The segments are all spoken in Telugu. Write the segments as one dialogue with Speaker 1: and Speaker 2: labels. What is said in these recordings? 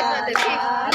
Speaker 1: 啊。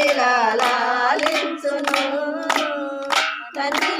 Speaker 1: తండ్రిలా లాలించును తండ్రి